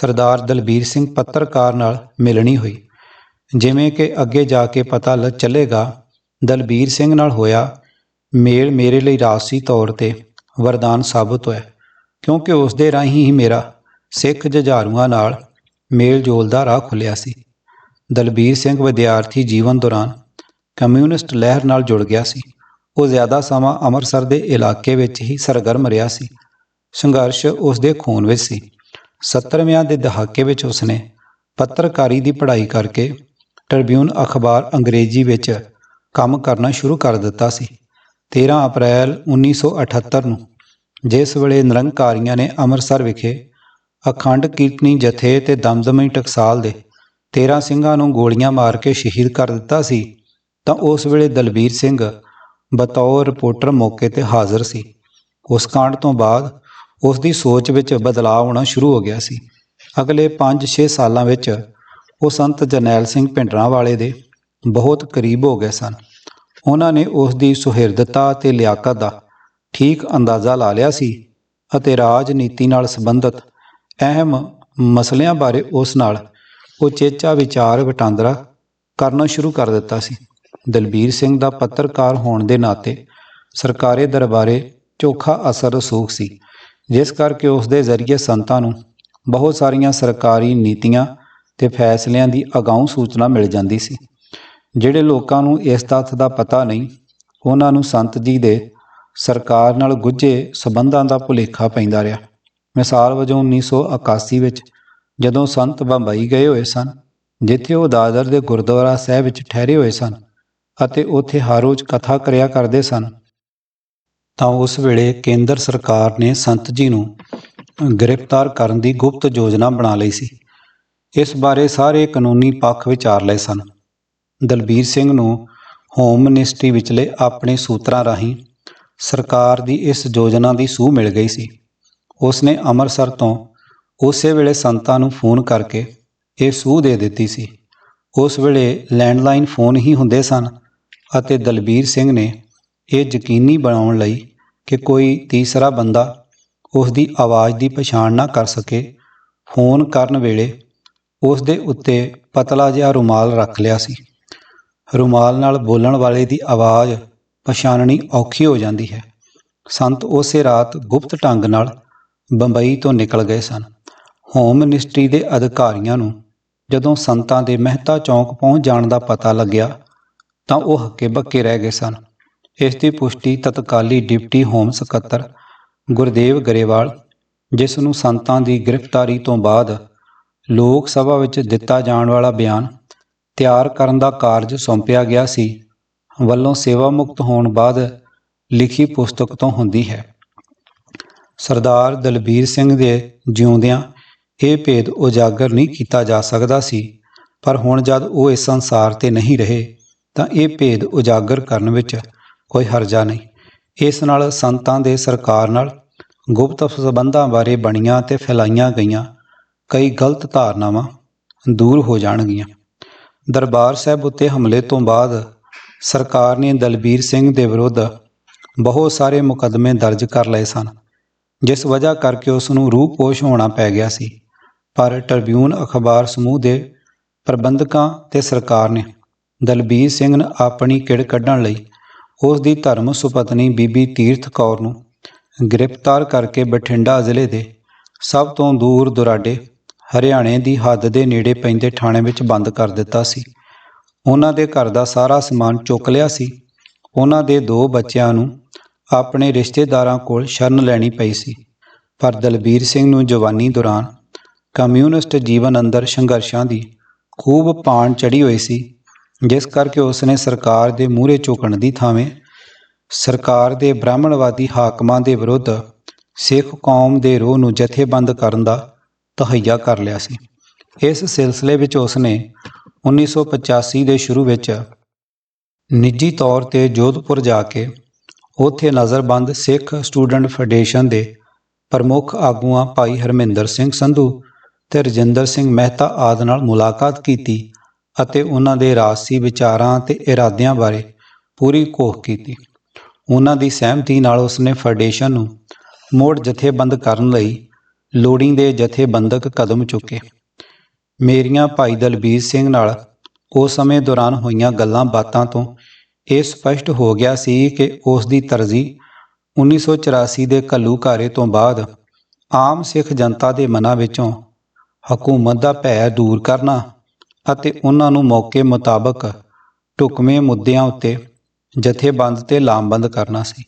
ਸਰਦਾਰ ਦਲਬੀਰ ਸਿੰਘ ਪੱਤਰਕਾਰ ਨਾਲ ਮਿਲਣੀ ਹੋਈ। ਜਿਵੇਂ ਕਿ ਅੱਗੇ ਜਾ ਕੇ ਪਤਾ ਲ, ਚੱਲੇਗਾ, ਦਲਬੀਰ ਸਿੰਘ ਨਾਲ ਹੋਇਆ ਮੇਲ ਮੇਰੇ ਲਈ ਰਾਜਸੀ ਤੌਰ ਤੇ ਵਰਦਾਨ ਸਾਬਤ ਹੋਇਆ। ਕਿਉਂਕਿ ਉਸ ਦੇ ਰਾਹੀਂ ਹੀ ਮੇਰਾ ਸਿੱਖ ਜੁਝਾਰੂਆਂ ਨਾਲ ਮੇਲ ਜੋਲ ਦਾ ਰਾਹ ਖੁੱਲਿਆ ਸੀ। ਦਲਬੀਰ ਸਿੰਘ ਵਿਦਿਆਰਥੀ ਜੀਵਨ ਦੌਰਾਨ ਕਮਿਊਨਿਸਟ ਲਹਿਰ ਨਾਲ ਜੁੜ ਗਿਆ ਸੀ। ਉਹ ਜ਼ਿਆਦਾ ਸਮਾਂ ਅੰਮ੍ਰਿਤਸਰ ਦੇ ਇਲਾਕੇ ਵਿੱਚ ਹੀ ਸਰਗਰਮ ਰਿਹਾ ਸੀ। ਸੰਘਰਸ਼ ਉਸ ਦੇ ਖੂਨ ਵਿੱਚ ਸੀ। 70ਵਿਆਂ ਦੇ ਦਹਾਕੇ ਵਿੱਚ ਉਸਨੇ ਪੱਤਰਕਾਰੀ ਦੀ ਪੜ੍ਹਾਈ ਕਰਕੇ ਟ੍ਰਿਬਿਊਨ ਅਖਬਾਰ ਅੰਗਰੇਜ਼ੀ ਵਿੱਚ ਕੰਮ ਕਰਨਾ ਸ਼ੁਰੂ ਕਰ ਦਿੱਤਾ ਸੀ। 13 ਅਪ੍ਰੈਲ 1978 ਨੂੰ ਜਿਸ ਵੇਲੇ ਨਿਰੰਕਾਰੀਆਂ ਨੇ ਅੰਮ੍ਰਿਤਸਰ ਵਿਖੇ ਅਖੰਡ ਕੀਰਤਨੀ ਜਥੇ ਤੇ ਦਮਦਮੀ ਟਕਸਾਲ ਦੇ 13 ਸਿੰਘਾਂ ਨੂੰ ਗੋਲੀਆਂ ਮਾਰ ਕੇ ਸ਼ਹੀਦ ਕਰ ਦਿੱਤਾ ਸੀ, ਤਾਂ ਉਸ ਵੇਲੇ ਦਲਬੀਰ ਸਿੰਘ ਬਤੌਰ ਰਿਪੋਰਟਰ ਮੌਕੇ ਤੇ ਹਾਜ਼ਰ ਸੀ। ਉਸ ਕਾਂਡ ਤੋਂ ਬਾਅਦ ਉਸ ਦੀ ਸੋਚ ਵਿੱਚ ਬਦਲਾਅ ਆਉਣਾ ਸ਼ੁਰੂ ਹੋ ਗਿਆ ਸੀ। ਅਗਲੇ 5-6 ਸਾਲਾਂ ਵਿੱਚ ਉਹ ਸੰਤ ਜਰਨੈਲ ਸਿੰਘ ਭਿੰਡਰਾਂਵਾਲੇ ਦੇ ਬਹੁਤ ਕਰੀਬ ਹੋ ਗਏ ਸਨ। ਉਹਨਾਂ ਨੇ ਉਸ ਦੀ ਸੁਹਿਰਦਤਾ ਤੇ ਲਿਆਕਤ ਦਾ ਠੀਕ ਅੰਦਾਜ਼ਾ ਲਾ ਲਿਆ ਸੀ ਅਤੇ ਰਾਜਨੀਤੀ ਨਾਲ ਸੰਬੰਧਿਤ ਅਹਿਮ ਮਸਲਿਆਂ ਬਾਰੇ ਉਸ ਨਾਲ ਉਚੇਚਾ ਵਿਚਾਰ ਵਟਾਂਦਰਾ ਕਰਨਾ ਸ਼ੁਰੂ ਕਰ ਦਿੱਤਾ ਸੀ। ਦਲਬੀਰ ਸਿੰਘ ਦਾ ਪੱਤਰਕਾਰ ਹੋਣ ਦੇ ਨਾਤੇ ਸਰਕਾਰੀ ਦਰਬਾਰੇ ਚੋਖਾ ਅਸਰ ਰਸੂਖ ਸੀ। ਜਿਸ ਕਰਕੇ ਉਸ ਦੇ ਜ਼ਰੀਏ ਸੰਤਾਂ ਨੂੰ ਬਹੁਤ ਸਾਰੀਆਂ ਸਰਕਾਰੀ ਨੀਤੀਆਂ ਤੇ ਫੈਸਲਿਆਂ ਦੀ ਅਗਾਊਂ ਸੂਚਨਾ ਮਿਲ ਜਾਂਦੀ ਸੀ। ਜਿਹੜੇ ਲੋਕਾਂ ਨੂੰ ਇਸ ਤੱਥ ਦਾ ਪਤਾ ਨਹੀਂ, ਉਹਨਾਂ ਨੂੰ ਸੰਤ ਜੀ ਦੇ ਸਰਕਾਰ ਨਾਲ ਗੁੱਝੇ ਸਬੰਧਾਂ ਦਾ ਭੁਲੇਖਾ ਪੈਂਦਾ ਰਿਹਾ। ਮਿਸਾਲ ਵਜੋਂ 1981 ਵਿੱਚ ਜਦੋਂ ਸੰਤ ਬੰਬਈ ਗਏ ਹੋਏ ਸਨ, ਜਿੱਥੇ ਉਹ ਦਾਦਰ ਦੇ ਗੁਰਦੁਆਰਾ ਸਾਹਿਬ ਵਿੱਚ ਠਹਿਰੇ ਹੋਏ ਸਨ ਅਤੇ ਉੱਥੇ ਹਰ ਰੋਜ਼ ਕਥਾ ਕਰਿਆ ਕਰਦੇ ਸਨ ਤਾਂ ਉਸ ਵੇਲੇ ਕੇਂਦਰ ਸਰਕਾਰ ਨੇ ਸੰਤ ਜੀ ਨੂੰ ਗ੍ਰਿਫਤਾਰ ਕਰਨ ਦੀ ਗੁਪਤ ਯੋਜਨਾ ਬਣਾ ਲਈ ਸੀ। ਇਸ ਬਾਰੇ ਸਾਰੇ ਕਾਨੂੰਨੀ ਪੱਖ ਵਿਚਾਰ ਲਏ ਸਨ। ਦਲਬੀਰ ਸਿੰਘ ਨੂੰ ਹੋਮ ਮਿਨਿਸਟਰੀ ਵਿਚਲੇ ਆਪਣੇ ਸੂਤਰਾਂ ਰਾਹੀਂ ਸਰਕਾਰ ਦੀ ਇਸ ਯੋਜਨਾ ਦੀ ਸੂਹ ਮਿਲ ਗਈ ਸੀ। ਉਸ ਨੇ ਅੰਮ੍ਰਿਤਸਰ ਤੋਂ ਉਸੇ ਵੇਲੇ ਸੰਤਾਂ ਨੂੰ ਫੋਨ ਕਰਕੇ ਇਹ ਸੂਹ ਦੇ ਦਿੱਤੀ ਸੀ। ਉਸ ਵੇਲੇ ਲੈਂਡਲਾਈਨ ਫੋਨ ਹੀ ਹੁੰਦੇ ਸਨ ਅਤੇ ਦਲਬੀਰ ਸਿੰਘ ਨੇ ਇਹ ਯਕੀਨੀ ਬਣਾਉਣ ਲਈ ਕਿ ਕੋਈ ਤੀਸਰਾ ਬੰਦਾ ਉਸ ਦੀ ਆਵਾਜ਼ ਦੀ ਪਛਾਣ ਨਾ ਕਰ ਸਕੇ। ਫੋਨ ਕਰਨ ਵੇਲੇ ਉਸ ਦੇ ਉੱਤੇ ਪਤਲਾ ਜਿਹਾ ਰੁਮਾਲ ਰੱਖ ਲਿਆ ਸੀ। ਰੁਮਾਲ ਨਾਲ ਬੋਲਣ ਵਾਲੇ ਦੀ ਆਵਾਜ਼ ਪਛਾਣਨੀ ਔਖੀ ਹੋ ਜਾਂਦੀ ਹੈ। ਸੰਤ ਉਸੇ ਰਾਤ ਗੁਪਤ ਢੰਗ ਨਾਲ ਬੰਬਈ ਤੋਂ ਨਿਕਲ ਗਏ ਸਨ। ਹੋਮ ਮਿਨਿਸਟਰੀ ਦੇ ਅਧਿਕਾਰੀਆਂ ਨੂੰ ਜਦੋਂ ਸੰਤਾਂ ਦੇ ਮਹਿਤਾ ਚੌਂਕ ਪਹੁੰਚ ਜਾਣ ਦਾ ਪਤਾ ਲੱਗਿਆ ਤਾਂ ਉਹ ਹੱਕੇ ਬੱਕੇ ਰਹਿ ਗਏ ਸਨ। ਇਸ ਦੀ ਪੁਸ਼ਟੀ ਤਤਕਾਲੀ ਡਿਪਟੀ ਹੋਮ ਸਕੱਤਰ ਗੁਰਦੇਵ ਗਰੇਵਾਲ, ਜਿਸ ਨੂੰ ਸੰਤਾਂ ਦੀ ਗ੍ਰਿਫਤਾਰੀ ਤੋਂ ਬਾਅਦ ਲੋਕ ਸਭਾ ਵਿੱਚ ਦਿੱਤਾ ਜਾਣ ਵਾਲਾ ਬਿਆਨ ਤਿਆਰ ਕਰਨ ਦਾ ਕਾਰਜ ਸੌਂਪਿਆ ਗਿਆ ਸੀ, ਵੱਲੋਂ ਸੇਵਾ ਮੁਕਤ ਹੋਣ ਬਾਅਦ ਲਿਖੀ ਪੁਸਤਕ ਤੋਂ ਹੁੰਦੀ ਹੈ। ਸਰਦਾਰ ਦਲਬੀਰ ਸਿੰਘ ਦੇ ਜਿਉਂਦਿਆਂ ਇਹ ਭੇਦ ਉਜਾਗਰ ਨਹੀਂ ਕੀਤਾ ਜਾ ਸਕਦਾ ਸੀ, ਪਰ ਹੁਣ ਜਦ ਉਹ ਇਸ ਸੰਸਾਰ ਤੇ ਨਹੀਂ ਰਹੇ, ਤਾਂ ਇਹ ਭੇਦ ਉਜਾਗਰ ਕਰਨ ਵਿੱਚ ਕੋਈ ਹਰਜਾ ਨਹੀਂ। ਇਸ ਨਾਲ ਸੰਤਾਂ ਦੇ ਸਰਕਾਰ ਨਾਲ ਗੁਪਤ ਸਬੰਧਾਂ ਬਾਰੇ ਬਣੀਆਂ ਤੇ ਫੈਲਾਈਆਂ ਗਈਆਂ ਕਈ ਗਲਤ ਧਾਰਨਾਵਾਂ ਦੂਰ ਹੋ ਜਾਣਗੀਆਂ। ਦਰਬਾਰ ਸਾਹਿਬ ਉੱਤੇ ਹਮਲੇ ਤੋਂ ਬਾਅਦ ਸਰਕਾਰ ਨੇ ਦਲਬੀਰ ਸਿੰਘ ਦੇ ਵਿਰੁੱਧ ਬਹੁਤ ਸਾਰੇ ਮੁਕੱਦਮੇ ਦਰਜ ਕਰ ਲਏ ਸਨ, ਜਿਸ ਵਜ੍ਹਾ ਕਰਕੇ ਉਸ ਨੂੰ ਰੂਹ ਹੋਣਾ ਪੈ ਗਿਆ ਸੀ। ਪਰ ਟ੍ਰਿਬਿਊਨ ਅਖਬਾਰ ਸਮੂਹ ਦੇ ਪ੍ਰਬੰਧਕਾਂ ਤੇ ਸਰਕਾਰ ਨੇ ਦਲਬੀਰ ਸਿੰਘ ਨੂੰ ਆਪਣੀ ਕਿੜ ਕੱਢਣ ਲਈ ਉਸ ਦੀ ਧਰਮ ਸੁਪਤਨੀ ਬੀਬੀ ਤੀਰਥ ਕੌਰ ਨੂੰ ਗ੍ਰਿਫਤਾਰ ਕਰਕੇ ਬਠਿੰਡਾ ਜ਼ਿਲ੍ਹੇ ਦੇ ਸਭ ਤੋਂ ਦੂਰ ਦੁਰਾਡੇ ਹਰਿਆਣੇ ਦੀ ਹੱਦ ਦੇ ਨੇੜੇ ਪੈਂਦੇ ਥਾਣੇ ਵਿੱਚ ਬੰਦ ਕਰ ਦਿੱਤਾ ਸੀ। ਉਹਨਾਂ ਦੇ ਘਰ ਦਾ ਸਾਰਾ ਸਮਾਨ ਚੁੱਕ ਲਿਆ ਸੀ। ਉਹਨਾਂ ਦੇ ਦੋ ਬੱਚਿਆਂ ਨੂੰ ਆਪਣੇ ਰਿਸ਼ਤੇਦਾਰਾਂ ਕੋਲ ਸ਼ਰਨ ਲੈਣੀ ਪਈ ਸੀ। ਪਰ ਦਲਬੀਰ ਸਿੰਘ ਨੂੰ ਜਵਾਨੀ ਦੌਰਾਨ ਕਮਿਊਨਿਸਟ ਜੀਵਨ ਅੰਦਰ ਸੰਘਰਸ਼ਾਂ ਦੀ ਖੂਬ ਪਾਣ ਚੜੀ ਹੋਈ ਸੀ। ਜਿਸ ਕਰਕੇ ਉਸ ਨੇ ਸਰਕਾਰ ਦੇ ਮੂਹਰੇ ਝੁਕਣ ਦੀ ਥਾਵੇਂ ਸਰਕਾਰ ਦੇ ਬ੍ਰਾਹਮਣਵਾਦੀ ਹਾਕਮਾਂ ਦੇ ਵਿਰੁੱਧ ਸਿੱਖ ਕੌਮ ਦੇ ਰੋਹ ਨੂੰ ਜਥੇਬੰਦ ਕਰਨ ਦਾ ਤਹਈਆ ਕਰ ਲਿਆ ਸੀ। ਇਸ ਸਿਲਸਿਲੇ ਵਿੱਚ ਉਸ ਨੇ 1985 ਦੇ ਸ਼ੁਰੂ ਵਿੱਚ ਨਿੱਜੀ ਤੌਰ ਤੇ ਜੋਧਪੁਰ ਜਾ ਕੇ ਉੱਥੇ ਨਜ਼ਰਬੰਦ ਸਿੱਖ ਸਟੂਡੈਂਟ ਫੈਡਰੇਸ਼ਨ ਦੇ ਪ੍ਰਮੁੱਖ ਆਗੂਆਂ ਭਾਈ ਹਰਮਿੰਦਰ ਸਿੰਘ ਸੰਧੂ ਤੇ ਰਜਿੰਦਰ ਸਿੰਘ ਮਹਿਤਾ ਆਦਿ ਨਾਲ ਮੁਲਾਕਾਤ ਕੀਤੀ ਅਤੇ ਉਹਨਾਂ ਦੇ ਰਾਜਸੀ ਵਿਚਾਰਾਂ ਤੇ ਇਰਾਦਿਆਂ ਬਾਰੇ ਪੂਰੀ ਘੋਖ ਕੀਤੀ। ਉਹਨਾਂ ਦੀ ਸਹਿਮਤੀ ਨਾਲ ਉਸਨੇ ਫੈਡਰੇਸ਼ਨ ਨੂੰ ਮੋੜ ਜਥੇਬੰਦ ਕਰਨ ਲਈ ਲੋੜੀਂਦੇ ਜਥੇਬੰਦਕ ਕਦਮ ਚੁੱਕੇ। ਮੇਰੀਆਂ ਭਾਈ ਦਲਬੀਰ ਸਿੰਘ ਨਾਲ ਉਸ ਸਮੇਂ ਦੌਰਾਨ ਹੋਈਆਂ ਗੱਲਾਂ ਬਾਤਾਂ ਤੋਂ ਇਹ ਸਪਸ਼ਟ ਹੋ ਗਿਆ ਸੀ ਕਿ ਉਸ ਦੀ ਤਰਜੀਹ 1984 ਦੇ ਘੱਲੂਘਾਰੇ ਤੋਂ ਬਾਅਦ ਆਮ ਸਿੱਖ ਜਨਤਾ ਦੇ ਮਨਾਂ ਵਿੱਚੋਂ ਹਕੂਮਤ ਦਾ ਭੈ ਦੂਰ ਕਰਨਾ ਅਤੇ ਉਹਨਾਂ ਨੂੰ ਮੌਕੇ ਮੁਤਾਬਕ ਢੁਕਵੇਂ ਮੁੱਦਿਆਂ ਉੱਤੇ ਜਥੇਬੰਦ ਤੇ ਲਾਮਬੰਦ ਕਰਨਾ ਸੀ।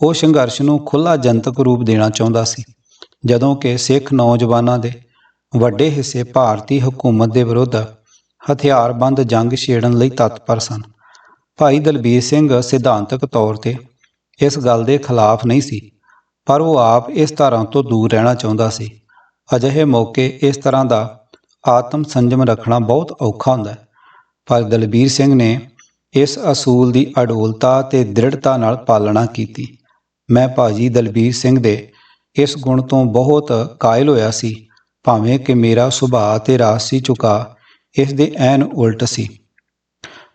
ਉਹ ਸੰਘਰਸ਼ ਨੂੰ ਖੁੱਲਾ ਜਨਤਕ ਰੂਪ ਦੇਣਾ ਚਾਹੁੰਦਾ ਸੀ, ਜਦੋਂ ਕਿ ਸਿੱਖ ਨੌਜਵਾਨਾਂ ਦੇ ਵੱਡੇ ਹਿੱਸੇ ਭਾਰਤੀ ਹਕੂਮਤ ਦੇ ਵਿਰੁੱਧ ਹਥਿਆਰਬੰਦ ਜੰਗ ਛੇੜਨ ਲਈ ਤਤਪਰ ਸਨ। ਭਾਈ ਦਲਬੀਰ ਸਿੰਘ ਸਿਧਾਂਤਕ ਤੌਰ ਤੇ ਇਸ ਗੱਲ ਦੇ ਖਿਲਾਫ ਨਹੀਂ ਸੀ, ਪਰ ਉਹ ਆਪ ਇਸ ਤਰ੍ਹਾਂ ਤੋਂ ਦੂਰ ਰਹਿਣਾ ਚਾਹੁੰਦਾ ਸੀ। ਅਜਿਹੇ ਮੌਕੇ ਇਸ ਤਰ੍ਹਾਂ ਦਾ ਆਤਮ ਸੰਜਮ ਰੱਖਣਾ ਬਹੁਤ ਔਖਾ ਹੁੰਦਾ ਹੈ। ਪਰ ਦਲਬੀਰ ਸਿੰਘ ਨੇ ਇਸ ਅਸੂਲ ਦੀ ਅਡੋਲਤਾ ਤੇ ਦ੍ਰਿੜਤਾ ਨਾਲ ਪਾਲਣਾ ਕੀਤੀ। ਮੈਂ ਭਾਜੀ ਦਲਬੀਰ ਸਿੰਘ ਦੇ ਇਸ ਗੁਣ ਤੋਂ ਬਹੁਤ ਕਾਇਲ ਹੋਇਆ ਸੀ, ਭਾਵੇਂ ਕਿ ਮੇਰਾ ਸੁਭਾਅ ਤੇ ਰਾਸੀ ਝੁਕਾ ਇਸ ਦੇ ਐਨ ਉਲਟ ਸੀ।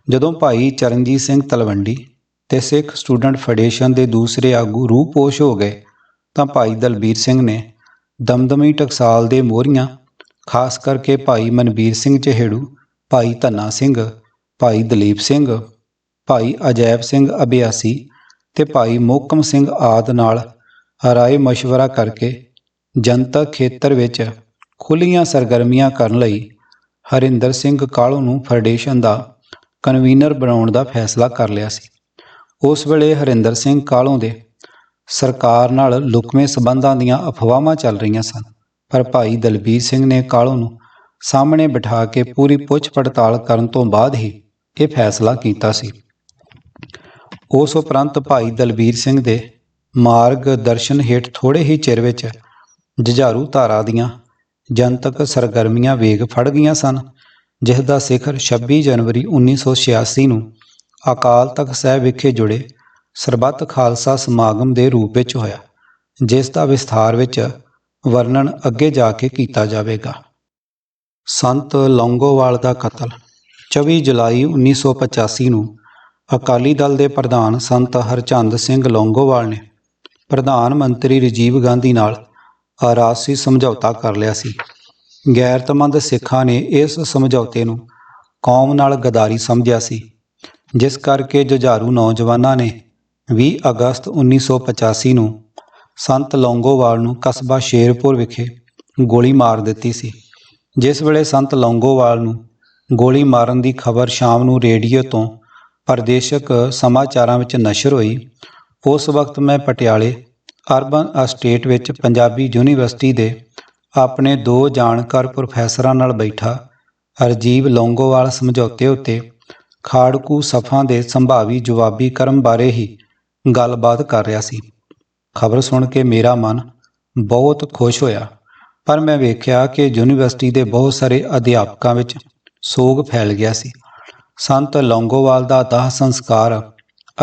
ਜਦੋਂ ਭਾਈ ਚਰਨਜੀਤ ਸਿੰਘ ਤਲਵੰਡੀ ਤੇ ਸਿੱਖ ਸਟੂਡੈਂਟ ਫੈਡਰੇਸ਼ਨ ਦੇ ਦੂਸਰੇ ਆਗੂ ਰੂਪੋਸ਼ ਹੋ ਗਏ, ਤਾਂ ਭਾਈ ਦਲਬੀਰ ਸਿੰਘ ਨੇ ਦਮਦਮੀ ਟਕਸਾਲ ਦੇ ਮੋਹਰੀਆਂ ਖਾਸ ਕਰਕੇ ਭਾਈ ਮਨਬੀਰ ਸਿੰਘ ਚਹੇੜੂ, ਭਾਈ ਧੰਨਾ ਸਿੰਘ, ਭਾਈ ਦਲੀਪ ਸਿੰਘ, ਭਾਈ ਅਜੈਬ ਸਿੰਘ ਅਭਿਆਸੀ ਤੇ ਭਾਈ ਮੋਹਕਮ ਸਿੰਘ ਆਦ ਨਾਲ ਰਾਏ ਮਸ਼ਵਰਾ ਕਰਕੇ ਜਨਤਕ ਖੇਤਰ ਵਿੱਚ ਖੁੱਲੀਆਂ ਸਰਗਰਮੀਆਂ ਕਰਨ ਲਈ ਹਰਿੰਦਰ ਸਿੰਘ ਕਾਲੂ ਨੂੰ ਫੈਡਰੇਸ਼ਨ ਦਾ ਕਨਵੀਨਰ ਬਣਾਉਣ ਦਾ ਫੈਸਲਾ ਕਰ ਲਿਆ ਸੀ। ਉਸ ਵੇਲੇ ਹਰਿੰਦਰ ਸਿੰਘ ਕਾਲੋਂ ਦੇ ਸਰਕਾਰ ਨਾਲ ਲੁਕਵੇਂ ਸਬੰਧਾਂ ਦੀਆਂ ਅਫਵਾਹਾਂ ਚੱਲ ਰਹੀਆਂ ਸਨ। ਪਰ ਭਾਈ ਦਲਬੀਰ ਸਿੰਘ ਨੇ ਕਾਲੋਂ ਨੂੰ ਸਾਹਮਣੇ ਬਿਠਾ ਕੇ ਪੂਰੀ ਪੁੱਛ ਪੜਤਾਲ ਕਰਨ ਤੋਂ ਬਾਅਦ ਹੀ ਇਹ ਫੈਸਲਾ ਕੀਤਾ ਸੀ। ਉਸ ਉਪਰੰਤ ਭਾਈ ਦਲਬੀਰ ਸਿੰਘ ਦੇ ਮਾਰਗ ਦਰਸ਼ਨ ਹੇਠ ਥੋੜੇ ਹੀ ਚਿਰ ਵਿੱਚ ਜੁਝਾਰੂ ਧਾਰਾ ਦੀਆਂ ਜਨਤਕ ਸਰਗਰਮੀਆਂ ਵੇਗ ਫੜ ਗਈਆਂ ਸਨ, ਜਿਸ ਦਾ ਸਿਖਰ 26 ਜਨਵਰੀ 1986 ਨੂੰ ਅਕਾਲ ਤਖਤ ਸਾਹਿਬ ਵਿਖੇ ਜੁੜੇ ਸਰਬੱਤ ਖਾਲਸਾ ਸਮਾਗਮ ਦੇ ਰੂਪ ਵਿੱਚ ਹੋਇਆ, ਜਿਸ ਦਾ ਵਿਸਥਾਰ ਵਿੱਚ ਵਰਣਨ ਅੱਗੇ ਜਾ ਕੇ ਕੀਤਾ ਜਾਵੇਗਾ। ਸੰਤ ਲੌਂਗੋਵਾਲ ਦਾ ਕਤਲ 24 ਜੁਲਾਈ 1985 ਨੂੰ ਅਕਾਲੀ ਦਲ ਦੇ ਪ੍ਰਧਾਨ ਸੰਤ ਹਰਚੰਦ ਸਿੰਘ ਲੌਂਗੋਵਾਲ ਨੇ ਪ੍ਰਧਾਨ ਮੰਤਰੀ ਰਾਜੀਵ ਗਾਂਧੀ ਨਾਲ ਆਰਾਸੀ ਸਮਝੌਤਾ ਕਰ ਲਿਆ ਸੀ। ਗੈਰਤਮੰਦ ਸਿੱਖਾਂ ਨੇ ਇਸ ਸਮਝੌਤੇ ਨੂੰ ਕੌਮ ਨਾਲ ਗਦਾਰੀ ਸਮਝਿਆ ਸੀ, ਜਿਸ ਕਰਕੇ ਜੁਝਾਰੂ ਨੌਜਵਾਨਾਂ ਨੇ 20 ਅਗਸਤ 1985 ਨੂੰ ਸੰਤ ਲੌਂਗੋਵਾਲ ਨੂੰ ਕਸਬਾ ਸ਼ੇਰਪੁਰ ਵਿਖੇ ਗੋਲੀ ਮਾਰ ਦਿੱਤੀ ਸੀ। ਜਿਸ ਵੇਲੇ ਸੰਤ ਲੌਂਗੋਵਾਲ ਨੂੰ ਗੋਲੀ ਮਾਰਨ ਦੀ ਖਬਰ ਸ਼ਾਮ ਨੂੰ ਰੇਡੀਓ ਤੋਂ ਪ੍ਰਦੇਸ਼ਕ ਸਮਾਚਾਰਾਂ ਵਿੱਚ ਨਸ਼ਰ ਹੋਈ, ਉਸ ਵਕਤ ਮੈਂ ਪਟਿਆਲੇ ਅਰਬਨ ਅਸਟੇਟ ਵਿੱਚ ਪੰਜਾਬੀ ਯੂਨੀਵਰਸਿਟੀ ਦੇ ਆਪਣੇ ਦੋ ਜਾਣਕਾਰ ਪ੍ਰੋਫੈਸਰਾਂ ਨਾਲ ਬੈਠਾ ਰਜੀਵ ਲੌਂਗੋਵਾਲ ਸਮਝੌਤੇ ਉੱਤੇ ਖਾੜਕੂ ਸਫਾਂ ਦੇ ਸੰਭਾਵੀ ਜਵਾਬੀ ਕਰਮ ਬਾਰੇ ਹੀ ਗੱਲਬਾਤ ਕਰ ਰਿਹਾ ਸੀ। ਖਬਰ ਸੁਣ ਕੇ ਮੇਰਾ ਮਨ ਬਹੁਤ ਖੁਸ਼ ਹੋਇਆ। ਪਰ ਮੈਂ ਵੇਖਿਆ ਕਿ ਯੂਨੀਵਰਸਿਟੀ ਦੇ ਬਹੁਤ ਸਾਰੇ ਅਧਿਆਪਕਾਂ ਵਿੱਚ ਸੋਗ ਫੈਲ ਗਿਆ ਸੀ। ਸੰਤ ਲੌਂਗੋਵਾਲ ਦਾ ਦਾਹ ਸੰਸਕਾਰ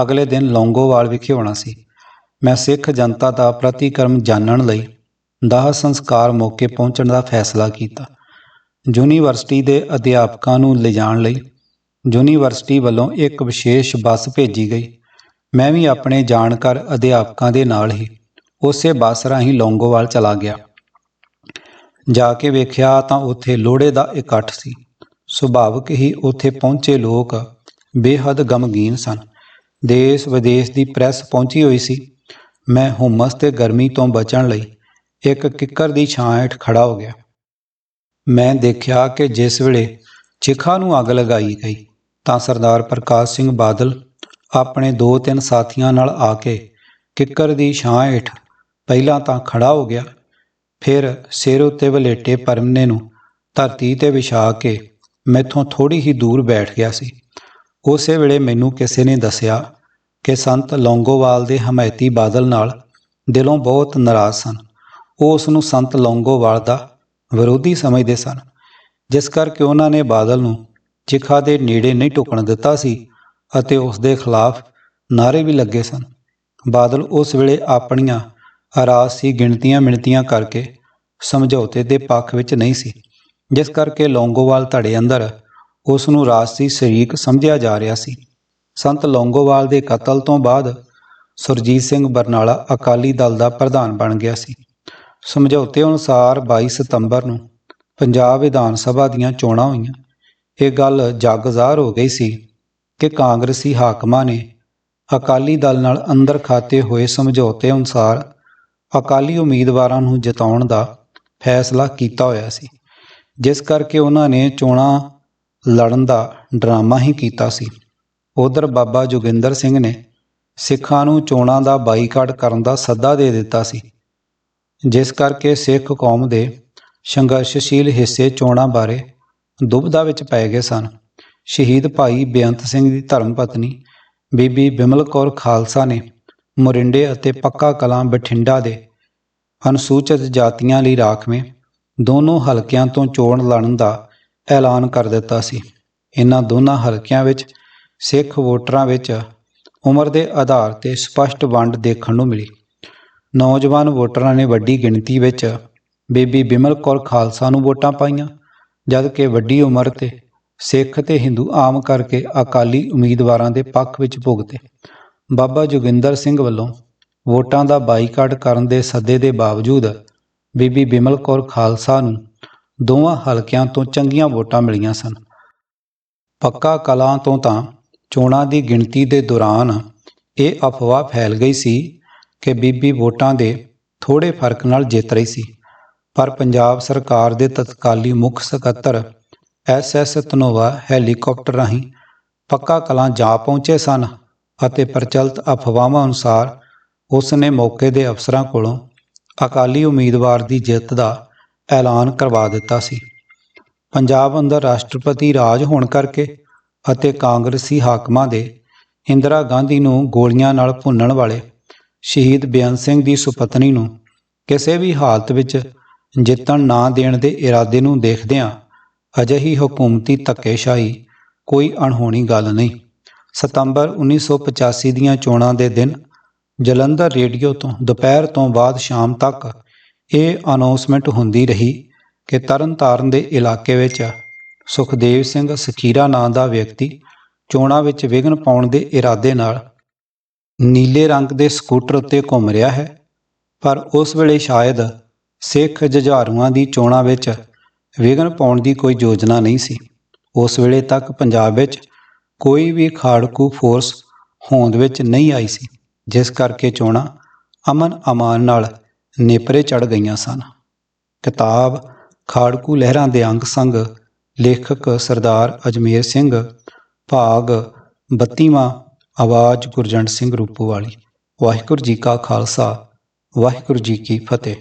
ਅਗਲੇ ਦਿਨ ਲੌਂਗੋਵਾਲ ਵਿਖੇ ਹੋਣਾ ਸੀ। ਮੈਂ ਸਿੱਖ ਜਨਤਾ ਦਾ ਪ੍ਰਤੀਕਰਮ ਜਾਣਨ ਲਈ ਦਾਹ ਸੰਸਕਾਰ ਮੌਕੇ ਪਹੁੰਚਣ ਦਾ ਫੈਸਲਾ ਕੀਤਾ। ਯੂਨੀਵਰਸਿਟੀ ਦੇ ਅਧਿਆਪਕਾਂ ਨੂੰ ਲਿਜਾਣ ਲਈ ਯੂਨੀਵਰਸਿਟੀ ਵੱਲੋਂ ਇੱਕ ਵਿਸ਼ੇਸ਼ ਬੱਸ ਭੇਜੀ ਗਈ। ਮੈਂ ਵੀ ਆਪਣੇ ਜਾਣਕਾਰ ਅਧਿਆਪਕਾਂ ਦੇ ਨਾਲ ਹੀ ਉਸੇ ਬੱਸ ਰਾਹੀਂ ਲੌਂਗੋਵਾਲ ਚਲਾ ਗਿਆ। ਜਾ ਕੇ ਵੇਖਿਆ ਤਾਂ ਉੱਥੇ ਲੋੜੇ ਦਾ ਇਕੱਠ ਸੀ। ਸੁਭਾਵਕ ਹੀ ਉੱਥੇ ਪਹੁੰਚੇ ਲੋਕ ਬੇਹੱਦ ਗਮਗੀਨ ਸਨ। ਦੇਸ਼ ਵਿਦੇਸ਼ ਦੀ ਪ੍ਰੈਸ ਪਹੁੰਚੀ ਹੋਈ ਸੀ। ਮੈਂ ਹੁਮਸ ਤੇ ਗਰਮੀ ਤੋਂ ਬਚਣ ਲਈ ਇੱਕ ਕਿੱਕਰ ਦੀ ਛਾਂ ਹੇਠ ਖੜਾ ਹੋ ਗਿਆ। ਮੈਂ ਦੇਖਿਆ ਕਿ ਜਿਸ ਵੇਲੇ ਚਿਖਾ ਨੂੰ ਅੱਗ ਲਗਾਈ ਗਈ ਤਾਂ ਸਰਦਾਰ ਪ੍ਰਕਾਸ਼ ਸਿੰਘ ਬਾਦਲ ਆਪਣੇ ਦੋ ਤਿੰਨ ਸਾਥੀਆਂ ਨਾਲ ਆ ਕੇ ਕਿੱਕਰ ਦੀ ਛਾਂ ਹੇਠ ਪਹਿਲਾਂ ਤਾਂ ਖੜਾ ਹੋ ਗਿਆ, ਫਿਰ ਸਿਰ ਉੱਤੇ ਵਲੇਟੇ ਪਰਮਨੇ ਨੂੰ ਧਰਤੀ ਤੇ ਵਿਛਾ ਕੇ ਮੈਥੋਂ ਥੋੜੀ ਹੀ ਦੂਰ ਬੈਠ ਗਿਆ ਸੀ। ਉਸੇ ਵੇਲੇ ਮੈਨੂੰ ਕਿਸੇ ਨੇ ਦੱਸਿਆ ਕਿ ਸੰਤ ਲੌਂਗੋਵਾਲ ਦੇ ਹਮਾਇਤੀ ਬਾਦਲ ਨਾਲ ਦਿਲੋਂ ਬਹੁਤ ਨਾਰਾਜ਼ ਸਨ। ਉਹ ਉਸ ਨੂੰ ਸੰਤ ਲੌਂਗੋਵਾਲ ਦਾ ਵਿਰੋਧੀ ਸਮਝਦੇ ਸਨ, ਜਿਸ ਕਰਕੇ ਉਹਨਾਂ ਨੇ ਬਾਦਲ ਨੂੰ ਚਿਖਾ ਦੇ ਨੇੜੇ ਨਹੀਂ ਟੁਕਣ ਦਿੱਤਾ ਸੀ। ਅਤੇ ਉਸ ਦੇ ਖਿਲਾਫ ਨਾਰੇ ਵੀ ਲੱਗੇ ਸਨ। ਬਾਦਲ ਉਸ ਵੇਲੇ ਆਪਣੀਆਂ ਰਾਜਸੀ ਗਿਣਤੀਆਂ ਮਿਣਤੀਆਂ ਕਰਕੇ ਸਮਝੌਤੇ ਦੇ ਪੱਖ ਵਿੱਚ ਨਹੀਂ ਸੀ। ਜਿਸ ਕਰਕੇ ਲੌਂਗੋਵਾਲ ਧੜੇ ਅੰਦਰ ਉਸ ਨੂੰ ਰਾਜਸੀ ਸ਼ਰੀਕ ਸਮਝਿਆ ਜਾ ਰਿਹਾ ਸੀ। ਸੰਤ ਲੌਂਗੋਵਾਲ ਦੇ ਕਤਲ ਤੋਂ ਬਾਅਦ ਸੁਰਜੀਤ ਸਿੰਘ ਬਰਨਾਲਾ ਅਕਾਲੀ ਦਲ ਦਾ ਪ੍ਰਧਾਨ ਬਣ ਗਿਆ ਸੀ। ਸਮਝੌਤੇ ਅਨੁਸਾਰ 22 ਸਤੰਬਰ ਨੂੰ ਪੰਜਾਬ ਵਿਧਾਨ ਸਭਾ ਦੀਆਂ ਚੋਣਾਂ ਹੋਈਆਂ। ਇਹ ਗੱਲ ਜੱਗ ਹੋ ਗਈ ਸੀ ਕਿ ਕਾਂਗਰਸੀ ਹਾਕਮਾਂ ਨੇ ਅਕਾਲੀ ਦਲ ਨਾਲ ਅੰਦਰ ਖਾਤੇ ਹੋਏ ਸਮਝੌਤੇ ਅਨੁਸਾਰ ਅਕਾਲੀ ਉਮੀਦਵਾਰਾਂ ਨੂੰ ਜਿਤਾਉਣ ਦਾ ਫੈਸਲਾ ਕੀਤਾ ਹੋਇਆ ਸੀ, ਜਿਸ ਕਰਕੇ ਉਹਨਾਂ ਨੇ ਚੋਣਾਂ ਲੜਨ ਦਾ ਡਰਾਮਾ ਹੀ ਕੀਤਾ ਸੀ। ਉਧਰ ਬਾਬਾ ਜੋਗਿੰਦਰ ਸਿੰਘ ਨੇ ਸਿੱਖਾਂ ਨੂੰ ਚੋਣਾਂ ਦਾ ਬਾਈਕਾਟ ਕਰਨ ਦਾ ਸੱਦਾ ਦੇ ਦਿੱਤਾ ਸੀ, ਜਿਸ ਕਰਕੇ ਸਿੱਖ ਕੌਮ ਦੇ ਸੰਘਰਸ਼ਸ਼ੀਲ ਹਿੱਸੇ ਚੋਣਾਂ ਬਾਰੇ ਦੁਬਦਾ ਵਿੱਚ ਪੈ ਗਏ ਸਨ। ਸ਼ਹੀਦ ਭਾਈ ਬੇਅੰਤ ਸਿੰਘ ਦੀ ਧਰਮ ਪਤਨੀ, ਬੀਬੀ ਬਿਮਲ ਕੌਰ ਖਾਲਸਾ ਨੇ ਮੋਰਿੰਡੇ ਅਤੇ ਪੱਕਾ ਕਲਾਂ ਬਠਿੰਡਾ ਦੇ ਅਨੁਸੂਚਿਤ ਜਾਤੀਆਂ ਲਈ ਰਾਖਵੇਂ ਦੋਨੋਂ ਹਲਕਿਆਂ ਤੋਂ ਚੋਣ ਲੜਨ ਦਾ ਐਲਾਨ ਕਰ ਦਿੱਤਾ ਸੀ। ਇਹਨਾਂ ਦੋਨਾਂ ਹਲਕਿਆਂ ਵਿੱਚ ਸਿੱਖ ਵੋਟਰਾਂ ਵਿੱਚ ਉਮਰ ਦੇ ਆਧਾਰ ਤੇ ਸਪਸ਼ਟ ਵੰਡ ਦੇਖਣ ਨੂੰ ਮਿਲੀ। ਨੌਜਵਾਨ ਵੋਟਰਾਂ ਨੇ ਵੱਡੀ ਗਿਣਤੀ ਵਿੱਚ ਬੀਬੀ ਬਿਮਲ ਕੌਰ ਖਾਲਸਾ ਨੂੰ ਵੋਟਾਂ ਪਾਈਆਂ ਜਦ ਕਿ ਵੱਡੀ ਉਮਰ ਤੇ ਸਿੱਖ ਤੇ ਹਿੰਦੂ ਆਮ ਕਰਕੇ ਅਕਾਲੀ ਉਮੀਦਵਾਰਾਂ ਦੇ ਪੱਖ ਵਿੱਚ ਭੁਗਤੇ। ਬਾਬਾ ਜੋਗਿੰਦਰ ਸਿੰਘ ਵੱਲੋਂ ਵੋਟਾਂ ਦਾ ਬਾਈਕਾਟ ਕਰਨ ਦੇ ਸੱਦੇ ਦੇ ਬਾਵਜੂਦ ਬੀਬੀ ਬਿਮਲ ਕੌਰ ਖਾਲਸਾ ਨੂੰ ਦੋਵਾਂ ਹਲਕਿਆਂ ਤੋਂ ਚੰਗੀਆਂ ਵੋਟਾਂ ਮਿਲੀਆਂ ਸਨ। ਪੱਕਾ ਕਲਾਂ ਤੋਂ ਤਾਂ ਚੋਣਾਂ ਦੀ ਗਿਣਤੀ ਦੇ ਦੌਰਾਨ ਇਹ ਅਫਵਾਹ ਫੈਲ ਗਈ ਸੀ ਕਿ ਬੀਬੀ ਵੋਟਾਂ ਦੇ ਥੋੜੇ ਫ਼ਰਕ ਨਾਲ ਜਿੱਤ ਰਹੀ ਸੀ। ਪਰ ਪੰਜਾਬ ਸਰਕਾਰ ਦੇ ਤਤਕਾਲੀ ਮੁੱਖ ਸਕੱਤਰ ਐਸ ਐਸ ਧਨੋਵਾ ਹੈਲੀਕਾਪਟਰ ਰਾਹੀਂ ਪੱਕਾ ਕਲਾਂ ਜਾ ਪਹੁੰਚੇ ਸਨ ਅਤੇ ਪ੍ਰਚਲਿਤ ਅਫਵਾਹਾਂ ਅਨੁਸਾਰ ਉਸ ਨੇ ਮੌਕੇ ਦੇ ਅਫਸਰਾਂ ਕੋਲੋਂ ਅਕਾਲੀ ਉਮੀਦਵਾਰ ਦੀ ਜਿੱਤ ਦਾ ਐਲਾਨ ਕਰਵਾ ਦਿੱਤਾ ਸੀ। ਪੰਜਾਬ ਅੰਦਰ ਰਾਸ਼ਟਰਪਤੀ ਰਾਜ ਹੋਣ ਕਰਕੇ ਅਤੇ ਕਾਂਗਰਸੀ ਹਾਕਮਾਂ ਦੇ ਇੰਦਰਾ ਗਾਂਧੀ ਨੂੰ ਗੋਲੀਆਂ ਨਾਲ ਭੁੰਨਣ ਵਾਲੇ ਸ਼ਹੀਦ ਬੇਅੰਤ ਸਿੰਘ ਦੀ ਸੁਪਤਨੀ ਨੂੰ ਕਿਸੇ ਵੀ ਹਾਲਤ ਵਿੱਚ ਜਿੱਤਣ ਨਾ ਦੇਣ ਦੇ ਇਰਾਦੇ ਨੂੰ ਦੇਖਦਿਆਂ ਅਜਿਹੀ ਹਕੂਮਤੀ ਧੱਕੇਸ਼ਾਹੀ ਕੋਈ ਅਣਹੋਣੀ ਗੱਲ ਨਹੀਂ। ਸਤੰਬਰ 1985 ਦੀਆਂ ਚੋਣਾਂ ਦੇ ਦਿਨ ਜਲੰਧਰ ਰੇਡੀਓ ਤੋਂ ਦੁਪਹਿਰ ਤੋਂ ਬਾਅਦ ਸ਼ਾਮ ਤੱਕ ਇਹ ਅਨਾਉਂਸਮੈਂਟ ਹੁੰਦੀ ਰਹੀ ਕਿ ਤਰਨਤਾਰਨ ਦੇ ਇਲਾਕੇ ਵਿੱਚ ਸੁਖਦੇਵ ਸਿੰਘ ਸਖੀਰਾ ਨਾਂ ਦਾ ਵਿਅਕਤੀ ਚੋਣਾਂ ਵਿੱਚ ਵਿਘਨ ਪਾਉਣ ਦੇ ਇਰਾਦੇ ਨਾਲ ਨੀਲੇ ਰੰਗ ਦੇ ਸਕੂਟਰ ਉੱਤੇ ਘੁੰਮ ਰਿਹਾ ਹੈ, ਪਰ ਉਸ ਵੇਲੇ ਸ਼ਾਇਦ ਸਿੱਖ ਜੁਝਾਰੂਆਂ ਦੀ ਚੋਣਾਂ ਵਿੱਚ ਵਿਘਨ ਪਾਉਣ ਦੀ ਕੋਈ ਯੋਜਨਾ ਨਹੀਂ ਸੀ। ਉਸ ਵੇਲੇ ਤੱਕ ਪੰਜਾਬ ਵਿੱਚ ਕੋਈ ਵੀ ਖਾੜਕੂ ਫੋਰਸ ਹੋਂਦ ਵਿੱਚ ਨਹੀਂ ਆਈ ਸੀ, ਜਿਸ ਕਰਕੇ ਚੋਣਾਂ ਅਮਨ ਅਮਾਨ ਨਾਲ ਨੇਪਰੇ ਚੜ ਗਈਆਂ ਸਨ। ਕਿਤਾਬ, ਖਾੜਕੂ ਲਹਿਰਾਂ ਦੇ ਅੰਗ ਸੰਗ, ਲੇਖਕ ਸਰਦਾਰ ਅਜਮੇਰ ਸਿੰਘ, ਭਾਗ 32ਵਾਂ ਆਵਾਜ਼ ਗੁਰਜੰਟ ਸਿੰਘ ਰੂਪੋਵਾਲੀ। ਵਾਹਿਗੁਰੂ ਜੀ ਕਾ ਖਾਲਸਾ, ਵਾਹਿਗੁਰੂ ਜੀ ਕੀ ਫਤਿਹ।